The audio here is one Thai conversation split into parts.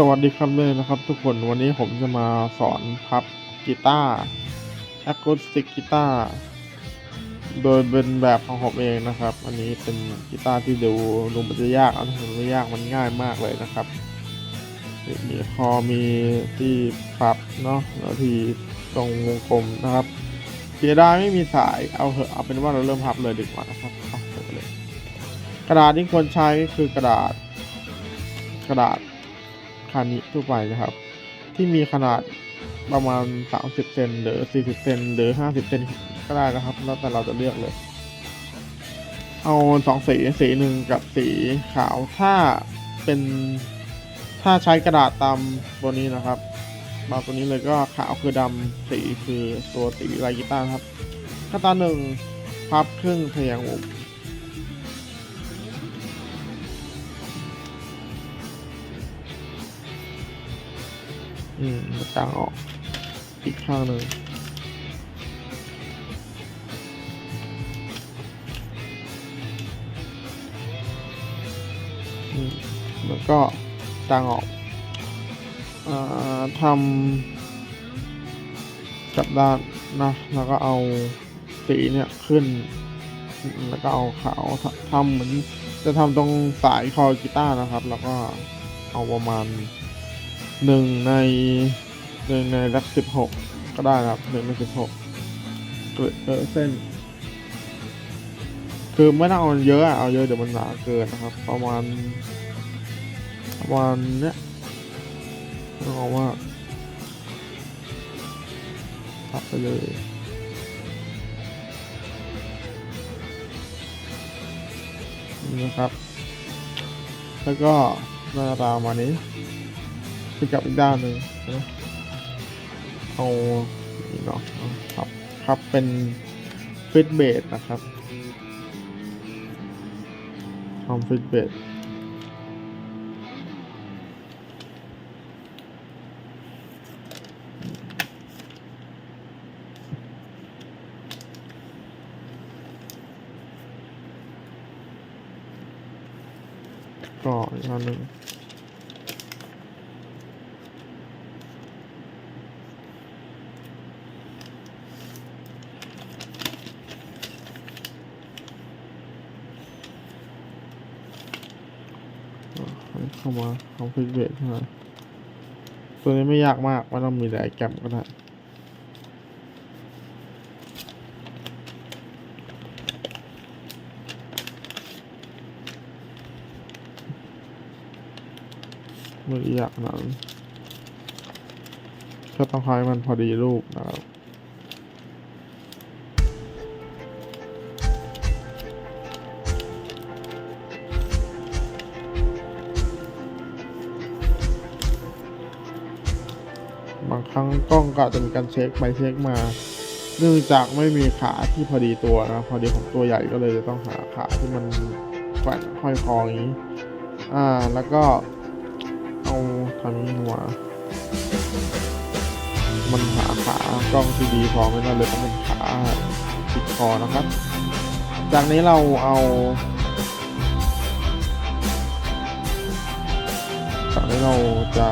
สวัสดีครับเลยนะครับ ทุกคนวันนี้ผมจะมาสอนพับกีตาร์อะคูสติกกีตาร์โดยเป็นแบบของผมเองนะครับ อันนี้เป็นกีตาร์ที่ดูดูมันจะยากอันนี้มันไม่ยากมันง่ายมากเลยนะครับ มีคอมีที่พับเนาะแล้วที่ตรงวงกลมนะครับเสียดายไม่มีสายเอาเหอะเอาเป็นว่าเราเริ่มพับเลยดีกว่านะครับกระดาษที่ควรใช้ก็คือกระดาษ กระดาษ คานิทั่วไปนะครับ ที่มีขนาดประมาณ 30เซนหรือ 40เซนหรือ 50เซนก็ได้นะครับ แล้วแต่เราจะเลือกเลย เอาสองสีสีหนึ่งกับสีขาวถ้าเป็นถ้าใช้กระดาษตามตัวนี้นะครับตาตัวนี้เลยก็ขาวคือดำสีคือตัวสีลายกีตาร์ครับขั้นตอนหนึ่งพับครึ่งทะแยงมุ อืมกลางออกอีกข้างหนึ่งแล้วก็กลางออกอทำกับด้านนะ แล้วก็เอาสีเนี่ยขึ้น แล้วก็เอาขาวททำเหมือนจะทำตรงสายคอกีตาร์นะครับ แล้วก็เอาประมาณ หนึ่งในหนึ่งในรักสิบหกก็ได้นะครับหนึ่งในสิบหกเกลือเอเส้น คือไม่ต้องเอาเยอะอะเอาเยอะเดี๋ยวมันหนาเกินนะครับ ประมาณประมาณเนี้ยต้องเอาว่าตัดไปเลยนี่นะครับ แล้วก็หน้าตามานี้ ไปกลับอีกด้านหนึ่งนะเอานี่เนาะครับครับเป็นฟิตเบสนะครับทำฟิตเบสก็อีกอันหนึ่ง อ่า เข้ามาเอาฟิกเบสเข้ามาตัวนี้ไม่ยากมากไม่ต้องมีหลายแกมก็ได้ไม่ยากนาดนั้นแค่ต้องให้มันพอดีรูปนะครับ บางครั้งกล้องก็จะมีการเช็คไปเช็คมา เนื่องจากไม่มีขาที่พอดีตัวนะ พอดีของตัวใหญ่ก็เลยจะต้องหาขาที่มันแขวนห้อยคออย่างนี้ อ่า แล้วก็เอาทำนี้มามันหาขากล้องที่ดีพอไม่ได้เลยต้องเป็นขาติดคอนะครับ จากนี้เราเอาจากนี้เราจะ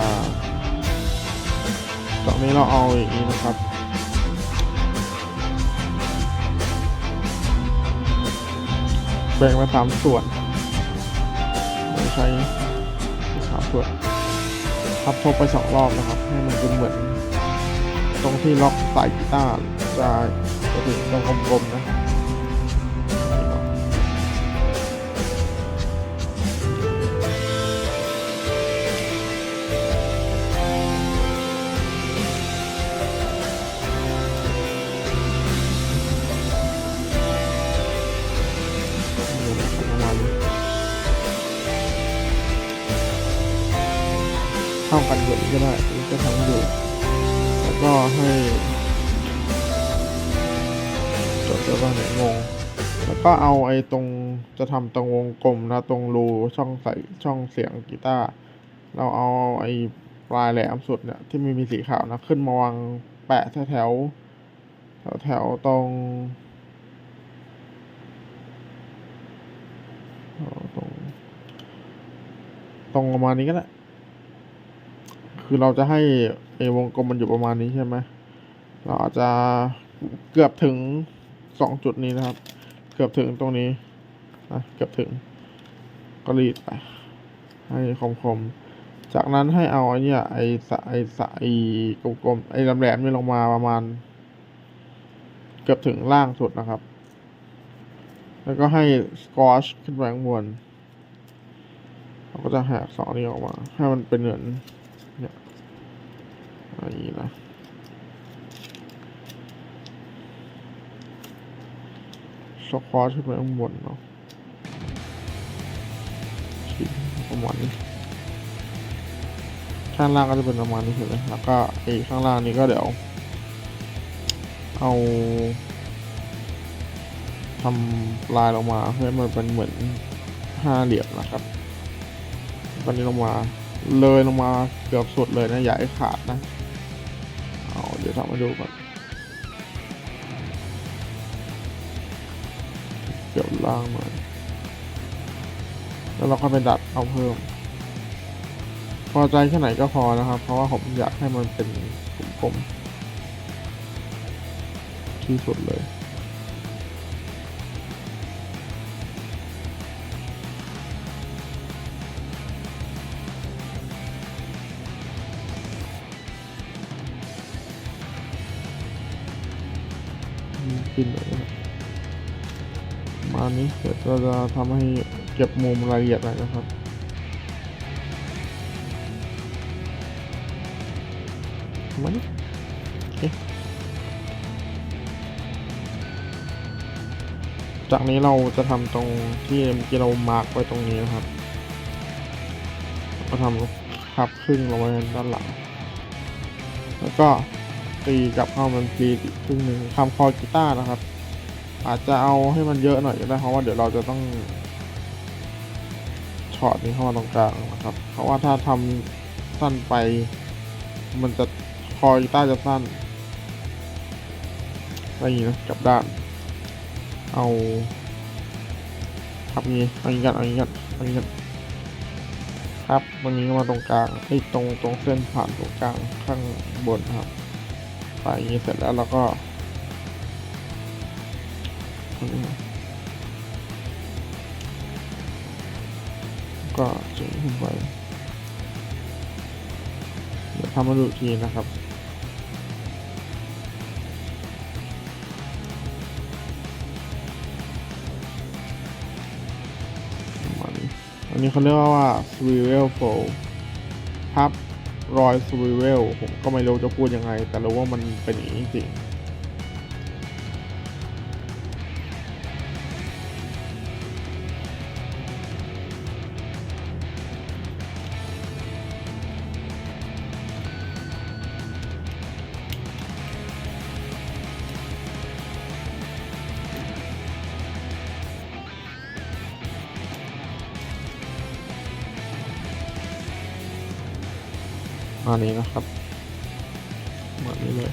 ตอนนี้เราเอาอย่างนี้นะครับ แบ่งเป็นสามส่วนใช้สามส่วนพับทบไปสองรอบนะครับ ให้มันเป็นเหมือน ตรงที่ล็อกสายกีตาร์จะจะถึงตรงกลมๆนะ เท่ากันแบบนี้ก็ได้ก็ทำอยู่ แล้วก็ให้จดแล้วว่าไหนงง แล้วก็เอาไอ้ตรงจะทำตรงวงกลมนะตรงรูช่องใส่ช่องเสียงกีตาร์เราเอาไอ้ปลายแหลมสุดเนี่ยที่ไม่มีสีขาวนะขึ้นมาวางแปะแถวแถวแถวตรงตรง ตรงประมาณนี้ก็ได้ คือเราจะให้ไอวงกลมมันอยู่ประมาณนี้ใช่ไหมเราอาจจะเกือบถึงสองจุดนี้นะครับ เกือบถึงตรงนี้นะเกือบถึงก็รีดไปให้คมๆจากนั้นให้เอาไอ้เนี่ยไอ้สะไอ้สไอ้กลมๆไอ้แหลมๆนี่ลงมาประมาณ เกือบถึงล่างสุดนะครับ แล้วก็ให้สกอชขึ้นไปข้างบนเราก็จะแหกสองนี้ออกมา ให้มันเป็นเหมือน อะไรนี้นะสควอชขึ้นไปข้างบนเนาะชิ้นประมาณนี้ข้างล่างก็จะเป็นประมาณนี้เห็นไหมแล้วก็ไอ้ข้างล่างนี้ก็เดี๋ยว เอาทำลายลงมาเพื่อมันเป็นเหมือนห้าเหลี่ยมนะครับตอนนี้ลงมาเลยลงมาเกือบสุดเลยนะอย่าให้ขาดนะ สอาเดี๋ยวทำให้ดูก่อนเกี่ยวล่างหน่อยแล้วเราก็ไปดัดเอาเพิ่ม พอใจแค่ไหนก็พอนะครับ เพราะว่าผมอยากให้มันเป็นกลมๆที่สุดเลย กินเลยนะประมานี้เดี๋ยวเราจะทำให้เก็บมุมรายละเอียดหน่อยนะครับมาณนี้โอเคจากนี้เราจะทำตรงที่เมื่อกี้เรามาร์กไว้ตรงนี้นะครับก็ทำพับครึ่งลงไว้ด้านหลัง แล้วก็ ตีกับเข้ามันตีอีกครึ่งหนึ่งทำคอกีตาร์นะครับ อาจจะเอาให้มันเยอะหน่อยก็ได้เพราะว่าเดี๋ยวเราจะต้องช็อตนี้เข้ามาตรงกลางนะครับ เพราะว่าถ้าทำสั้นไป มันจะคอกีตาร์จะสั้นอะไรอย่างนี้นะกับด้าน เอาครับงี้เอางี้กันเอางี้กันเอางี้กันครับมันนี้มาตรงกลางไอ้ตรงตรงเส้นผ่านตรงกลางข้างบนครับ ไปอย่างนี้เสร็จแล้วเราก็อันนี้ก็จึงขึ้นไปเดี๋ยวทำมาดูทีนะครับอันนี้เขาเรียกว่า swivel fold พับ รอย swivel ผมก็ไม่รู้จะพูดยังไง แต่รู้ว่ามันเป็นอย่างนี้จริง มานี้นะครับมานี้เลย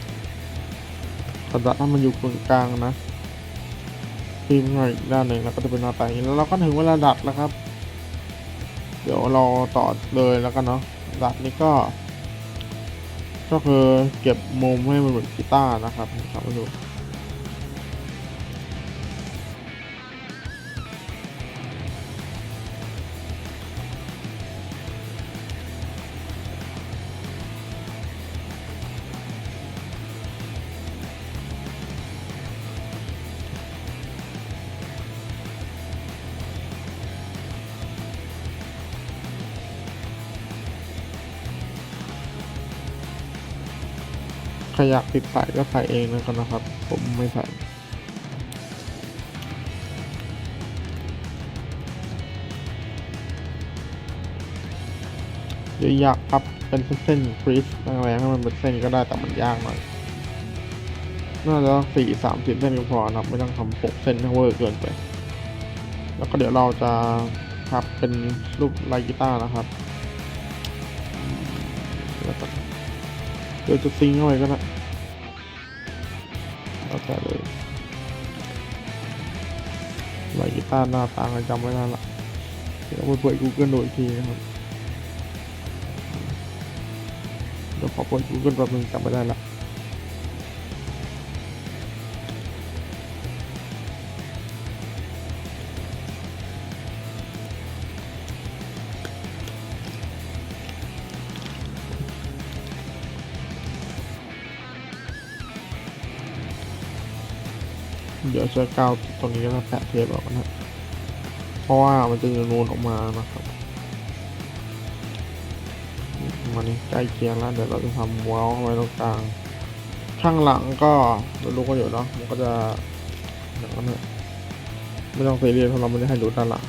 กระดาษให้มันอยู่ตรงกลางนะพิมพ์หน่อยอีกด้านหนึ่งแล้วก็จะเป็นหน้าตาอย่างนี้แล้วเราก็ถึงเวลาดัดแล้วครับ เดี๋ยวเราต่อเลยแล้วกันเนาะดัดนี้ก็ ก็คือเก็บมุมให้มันเหมือนกีตาร์นะครับทำให้ดู ใครอยากติดใส่ก็ใส่เองแล้วกันนะครับ ผมไม่ใส่เดี๋ยวอยากพับเป็นเส้นๆฟรีสแรงๆให้มันเป็นเส้นก็ได้แต่มันยากหน่อยน่าจะสี่สามสิบเส้นก็พอนะไม่ต้องทำหกเส้นให้เวอร์เกินไป แล้วก็เดี๋ยวเราจะพับเป็นรูปลายกีตาร์นะครับแล้วก็เดี๋ยวจะซิงเข้าไปก็ได้ เข้าใจเลยลายกีตาร์หน้าตาจำไม่ได้ละเดี๋ยวไปเปิด Google ดูอีกทีนะครับเดี๋ยวขอเปิดกูเกิลแป๊บนึงจำไม่ได้ละ เดี๋ยวจะกาวตรงนี้ก็แปะเทปออกนะเพราะว่ามันจะนูนออกมานะครับมันนี้ใกล้เคียงแล้วเดี๋ยวเราจะทำว้าไว้ตรงกลางข้างหลังก็เรารู้ก็อยู่เนาะมันก็จะอย่างนั้นเนี่ยไม่ต้องไปเรียนเพราะเราไม่ได้ให้ดูด้านหลัง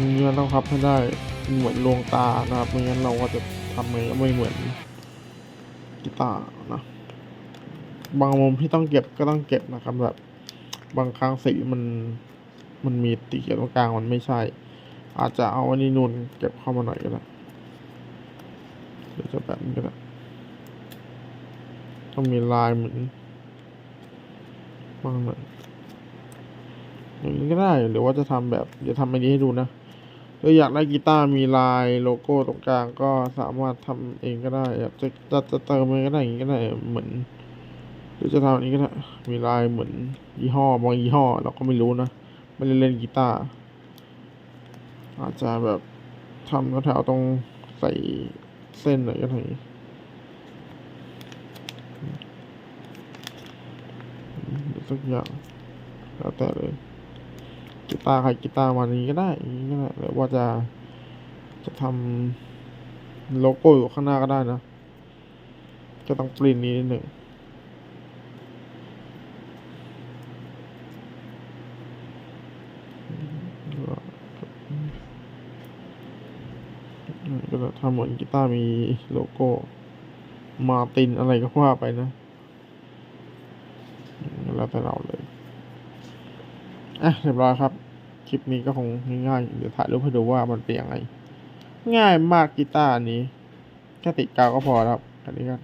นี่มันต้องพับให้ได้เหมือนดวงตานะครับไม่งั้นเราก็จะทำไงก็ไม่เหมือนกีตาร์นะบางมุมที่ต้องเก็บก็ต้องเก็บนะครับแบบ บางครั้งสีมันมันมีตีเขียวตรงกลางมันไม่ใช่ อาจจะเอาอันนี้นูนเก็บเข้ามาหน่อยก็ได้เดี๋ยวจะแบบนี้ก็ได้ต้องมีลายเหมือนบางหน่อยอย่างนี้ก็ได้หรือว่าจะทำแบบเดี๋ยวทำอันนี้ให้ดูนะ หรือยากได้กีตาร์มีลายโลโก้ตรงกลางก็สามารถทำเองก็ได้อยากจะจะจะเติมเองก็ได้อย่างนี้ก็ได้เหมือนหรือจะทำอันนี้ก็ได้มีลายเหมือนยี่ห้อบางยี่ห้อเราก็ไม่รู้นะไม่ได้เล่นกีตาร์อาจจะแบบทำแถวๆตรงใส่เส้นหน่อยก็ได้สักอย่างแล้วแต่เลย กีตาร์ใครกีตาร์มานี้ก็ได้นี้ก็ได้หรือว่าจะจะทำโลโก้อยู่ข้างหน้าก็ได้นะก็ต้องปรินนี้นิดหนึ่งก็จะทำเหมือนกีตาร์มีโลโก้ มาตินอะไรก็ว่าไปนะ แล้วแต่เราเล อะเรียบร้อยครับ คลิปนี้ก็คงง่ายๆเดี๋ยวถ่ายรูปให้ดูว่ามันเป็นยังไง ง่ายมากกีตาร์นี้แค่ติดกาวก็พอครับอันนี้ก็